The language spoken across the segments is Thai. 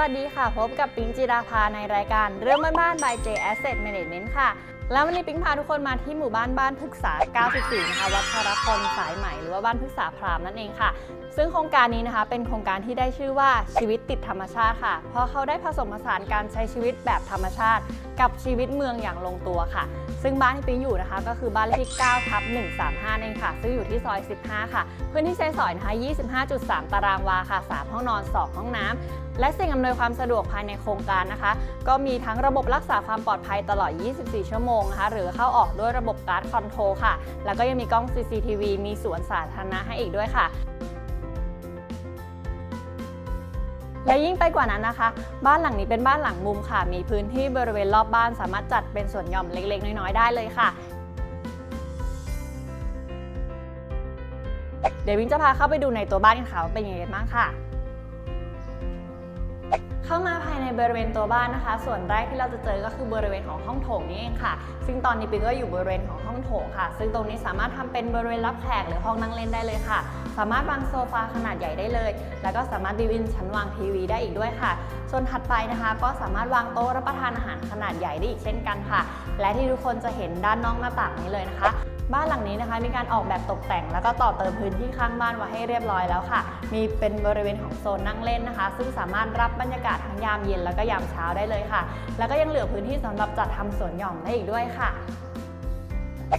วัสดีค่ะ พบกับปิงจิราภาในรายการเรื่องบ้านๆ by J Asset Management ค่ะ แล้ววันนี้ปิงพาทุกคนมาที่หมู่บ้านบ้านพฤกษา 94 นะคะ วัชรพลสายใหม่หรือว่าบ้านพฤกษาพรามนั่นเองค่ะ ซึ่งโครงการนี้นะคะ เป็นโครงการที่ได้ชื่อว่าชีวิตติดธรรมชาติค่ะ เพราะเขาได้ผสมผสานการใช้ชีวิตแบบธรรมชาติ กับชีวิตเมืองอย่างลงตัวค่ะ ซึ่งบ้านที่ปิงอยู่นะคะ ก็คือบ้านเลขที่9ทับ135นั่นเองค่ะ ซึ่งอยู่ที่ซอย 15 ค่ะ พื้นที่ใช้สอยนะคะ 25.3 ตารางวาค่ะ 3 ห้องนอน 2 ห้องน้ำและสิ่งอำนวยความสะดวกภายในโครงการนะคะ ก็มีทั้งระบบรักษาความปลอดภัยตลอด 24 ชั่วโมงนะคะหรือเข้าออกด้วยระบบการ์ดคอนโทรลค่ะ แล้วก็ยังมีกล้อง CCTV มีสวนสาธารณะให้อีกด้วยค่ะและยิ่งไปกว่านั้นนะคะ บ้านหลังนี้เป็นบ้านหลังมุมค่ะ มีพื้นที่บริเวณรอบบ้านสามารถจัดเป็นสวนหย่อมเล็ก ๆ น้อย ๆ ได้เลยค่ะ เดี๋ยววิงจะพาเข้าไปดูในตัวบ้านกันค่ะว่าเป็นยังไงกันบ้างค่ะ เข้ามาภาย ในบริเวณตัวบ้านนะคะ ส่วนแรกที่เราจะเจอก็คือบริเวณของห้องโถงนี่เองค่ะ ซึ่งตอนนี้ปิงก็อยู่บริเวณของห้องโถงค่ะ ซึ่งตรงนี้สามารถทำเป็นบริเวณรับแขกหรือห้องนั่งเล่นได้เลยค่ะ สามารถวางโซฟาขนาดใหญ่ได้เลย แล้วก็สามารถบิวินชั้นวางทีวีได้อีกด้วยค่ะ ส่วนถัดไปนะคะ ก็สามารถวางโต๊ะรับประทานอาหารขนาดใหญ่ได้อีกเช่นกันค่ะ และที่ทุกคนจะเห็นด้านนอกหน้าต่างนี้เลยนะคะ บ้านหลังนี้นะคะ มีการออกแบบตกแต่ง แล้วก็ต่อเติมพื้นที่ข้างบ้านไว้ให้เรียบร้อยแล้วค่ะ มีเป็นบริเวณของโซนนั่งเล่นนะคะ ซึ่งสามารถรับบรรยากาศทั้งยามเย็นแล้วก็ยามเช้าได้เลยค่ะ แล้วก็ยังเหลือพื้นที่สำหรับจัดทำสวนหย่อมได้อีกด้วยค่ะ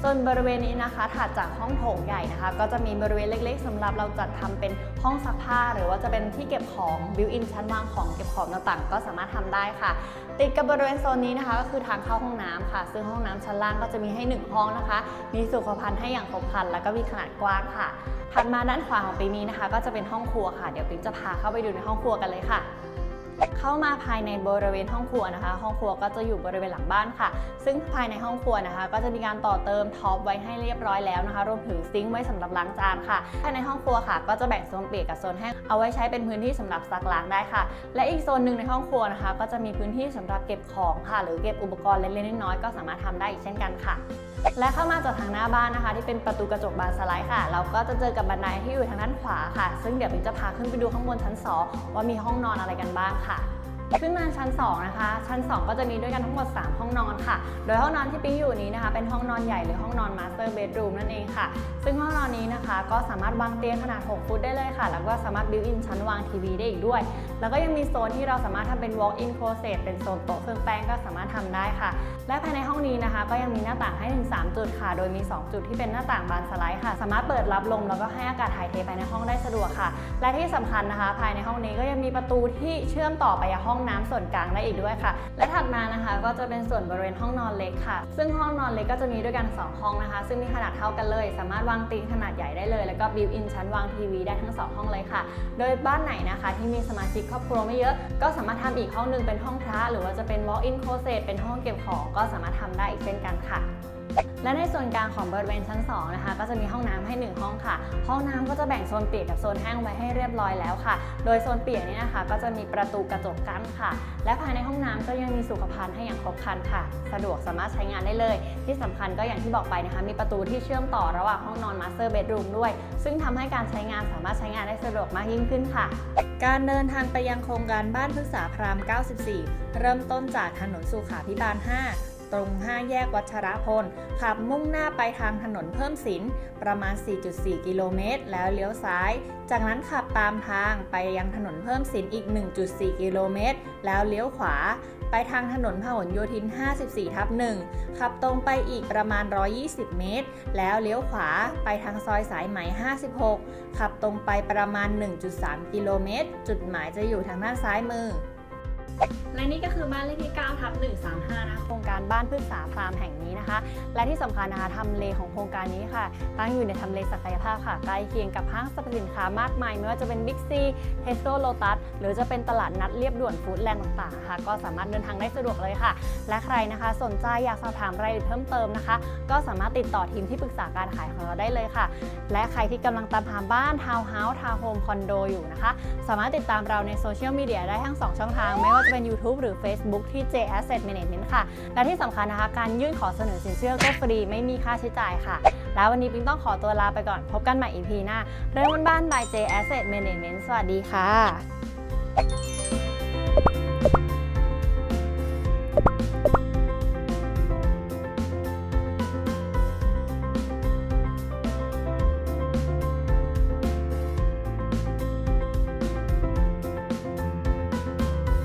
ส่วนบริเวณนี้นะคะถัดจากห้องโถงใหญ่นะคะ ก็จะมีบริเวณเล็ก ๆสำหรับเราจัดทำเป็นห้องซักผ้า หรือว่าจะเป็นที่เก็บของบิวอินชั้นวางของเก็บของต่างๆ ก็สามารถทำได้ค่ะ ติดกับบริเวณโซนนี้นะคะ ก็คือทางเข้าห้องน้ำค่ะ ซึ่งห้องน้ำชั้นล่างก็จะมีให้หนึ่งห้องนะคะ มีสุขภัณฑ์ให้อย่างครบครันแล้วก็มีขนาดกว้างค่ะถัดมาด้านขวาของปีนี้นะคะ ก็จะเป็นห้องครัวค่ะ เดี๋ยวปิ๊งจะพาเข้าไปดูในห้องครัวกันเลยค่ะ เข้ามาภายในบริเวณห้องครัวนะคะ ห้องครัวก็จะอยู่บริเวณหลังบ้านค่ะ ซึ่งภายในห้องครัวนะคะ ก็จะมีการต่อเติมท็อปไว้ให้เรียบร้อยแล้วนะคะรวมถึงซิงค์ไว้สำหรับล้างจานค่ะภายในห้องครัวค่ะ ก็จะแบ่งโซนเปียกกับโซนแห้งเอาไว้ใช้เป็นพื้นที่สำหรับซักล้างได้ค่ะ และอีกโซนหนึ่งในห้องครัวนะคะ ก็จะมีพื้นที่สำหรับเก็บของค่ะ หรือเก็บอุปกรณ์เล็กๆน้อยๆก็สามารถทำได้อีกเช่นกันค่ะ และเข้ามาจากทางหน้าบ้านนะคะ ที่เป็นประตูกระจกบานสไลด์ค่ะ เราก็จะเจอกับบันไดที่อยู่ทางด้านขวาค่ะ ซึ่งเดี๋ยวปิงจะพาขึ้นไปดูข้างบนชั้นสองว่ามีห้องนอนอะไรกันบ้างค่ะขึ้นมาชั้น 2 นะคะ ชั้น 2 ก็จะมีด้วยกันทั้งหมด 3 ห้องนอนค่ะ โดยห้องนอนที่ปิ๊งอยู่นี้นะคะ เป็นห้องนอนใหญ่หรือห้องนอนมาสเตอร์เบดรูมนั่นเองค่ะ ซึ่งห้องนอนนี้นะคะ ก็สามารถวางเตียงขนาด 6 ฟุตได้เลยค่ะ แล้วก็สามารถบิวอินชั้นวางทีวีได้อีกด้วย แล้วก็ยังมีโซนที่เราสามารถทำเป็น walk in closet เป็นโซนโต๊ะเครื่องแป้งก็สามารถทำได้ค่ะ และภายในห้องนี้นะคะ ก็ยังมีหน้าต่างให้ถึง 3 จุดค่ะ โดยมี 2 จุดที่เป็นหน้าต่างบานสไลด์ค่ะ สามารถเปิดรับลมแล้วก็ให้อากาศถ่ายเทไปในห้องได้สะดวกค่ะ และที่สำคัญนะคะ ภายในห้องนี้ก็ยังมีประตูที่เชื่อมต่อไปยังห้องน้ำส่วนกลางได้อีกด้วยค่ะ และถัดมานะคะก็จะเป็นส่วนบริเวณห้องนอนเล็กค่ะ ซึ่งห้องนอนเล็กก็จะมีด้วยกัน 2 ห้องนะคะ ซึ่งมีขนาดเท่ากันเลย สามารถวางเตียงขนาดใหญ่ได้เลย แล้วก็บิวอินชั้นวางทีวีได้ทั้ง 2 ห้องเลยค่ะ โดยบ้านไหนนะคะที่มีสมาชิกครอบครัวไม่เยอะ ก็สามารถทำอีกห้องหนึงเป็นห้องพระหรือว่าจะเป็น walk in closet เป็นห้องเก็บของก็สามารถทำได้อีกเช่นกันค่ะ และในส่วนกลางของบริเวณชั้น 2 นะคะ ก็จะมีห้องน้ำให้ 1 ห้องค่ะ ห้องน้ำก็จะแบ่งโซนเปียกกับโซนแห้งไว้ให้เรียบร้อยแล้วค่ะ โดยโซนเปียกนี่นะคะ ก็จะมีประตูกระจกกั้นค่ะ และภายในห้องน้ำก็ยังมีสุขภัณฑ์ให้อย่างครบครันค่ะ สะดวกสามารถใช้งานได้เลย ที่สำคัญก็อย่างที่บอกไปนะคะ มีประตูที่เชื่อมต่อระหว่างห้องนอนมาสเตอร์เบดรูมด้วย ซึ่งทำให้การใช้งานสามารถใช้งานได้สะดวกมากยิ่งขึ้นค่ะการเดินทางไปยังโครงการบ้านพฤกษาพราม 94 เริ่มต้นจากถนนสุขาพิบาล 5 ตรง 5 แยกวัชรพล ขับมุ่งหน้าไปทางถนนเพิ่มสิน ประมาณ 4.4 กิโลเมตร แล้วเลี้ยวซ้าย จากนั้นขับตามทางไปยังถนนเพิ่มสินอีก 1.4 กิโลเมตร แล้วเลี้ยวขวา ไปทางถนนพหลโยธิน 54 ทับ 1 ขับตรงไปอีกประมาณ 120 เมตร แล้วเลี้ยวขวาไปทางซอยสายไหม 56 ขับตรงไปประมาณ 1.3 กิโลเมตร จุดหมายจะอยู่ทางด้านซ้ายมือ และนี่ก็คือบ้านเลขที่9ทับ135นะคะโครงการบ้านพฤกษาฟาร์มแห่งนี้นะคะ และที่สำคัญนะคะทำเลของโครงการนี้ค่ะ ตั้งอยู่ในทำเลศักยภาพค่ะใกล้เคียงกับห้างสรรพสินค้ามากมาย ไม่ว่าจะเป็นบิ๊กซีเทสโก้โลตัสหรือจะเป็นตลาดนัดเรียบด่วนฟู้ดแลนด์ต่างๆค่ะ ก็สามารถเดินทางได้สะดวกเลยค่ะ และใครนะคะสนใจอยากสอบถามรายละเอียดเพิ่มเติมนะคะ ก็สามารถติดต่อทีมที่ปรึกษาการขายของเราได้เลยค่ะ และใครที่กำลังตามหาบ้านทาวน์เฮาส์ทาวน์โฮมคอนโดอยู่นะคะ สามารถติดตามเราในโซเชียลมีเดียได้ทั้ง 2 ช่องทางไม่ว่าว่าจะเป็น YouTube หรือ Facebook ที่ J Asset Management ค่ะ และที่สำคัญนะคะ การยื่นขอเสนอสินเชื่อก็ฟรีไม่มีค่าใช้จ่ายค่ะ แล้ววันนี้ปิ๊งต้องขอตัวลาไปก่อน พบกันใหม่ EP หน้า เรื่องบ้านๆ by J Asset Management สวัสดีค่ะ